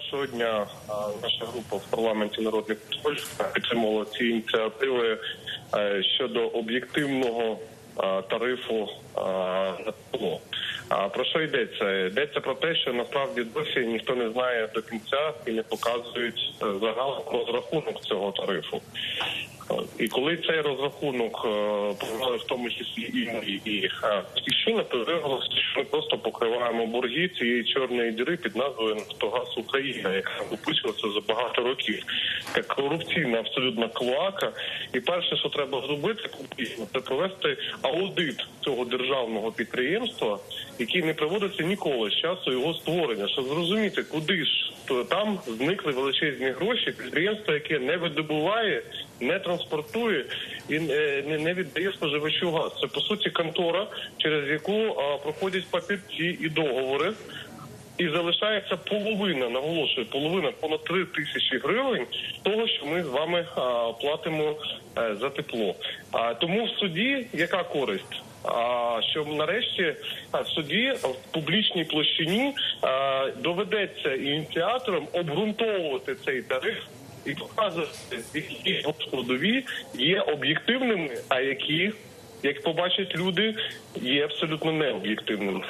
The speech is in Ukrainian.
першого наша група в парламенті народних контроль підтримувала ці ініціативи е, щодо об'єктивного тарифу на тепло. А про що йдеться? Йдеться про те, що насправді досі ніхто не знає до кінця і не показують е, загалом розрахунок цього тарифу. Е, І коли цей розрахунок в тому числі і ми, і е, то виявилося, що ми просто покриваємо борги цієї чорної діри під назвою «Нафтогаз Україна, яка випустилася за багато років, як корупційна абсолютно клоака. І перше, що треба зробити, це провести аудит цього державного підприємства, який не проводиться ніколи з часу його створення, щоб зрозуміти, куди ж то там зникли величезні гроші. Підприємство, яке не видобуває, не транспортує і е, не, не віддає споживачу газ. Це по суті контора, через яку а, проходять папірці і договори. І залишається половина, наголошую, половина понад 3 тисячі гривень того, що ми з вами а, платимо е, за тепло. А тому в суді яка користь? А що нарешті а, в суді в публічній площині а, доведеться ініціаторам обґрунтовувати цей тариф і показувати, які складові є об'єктивними, а які, як побачать люди, є абсолютно необ'єктивними.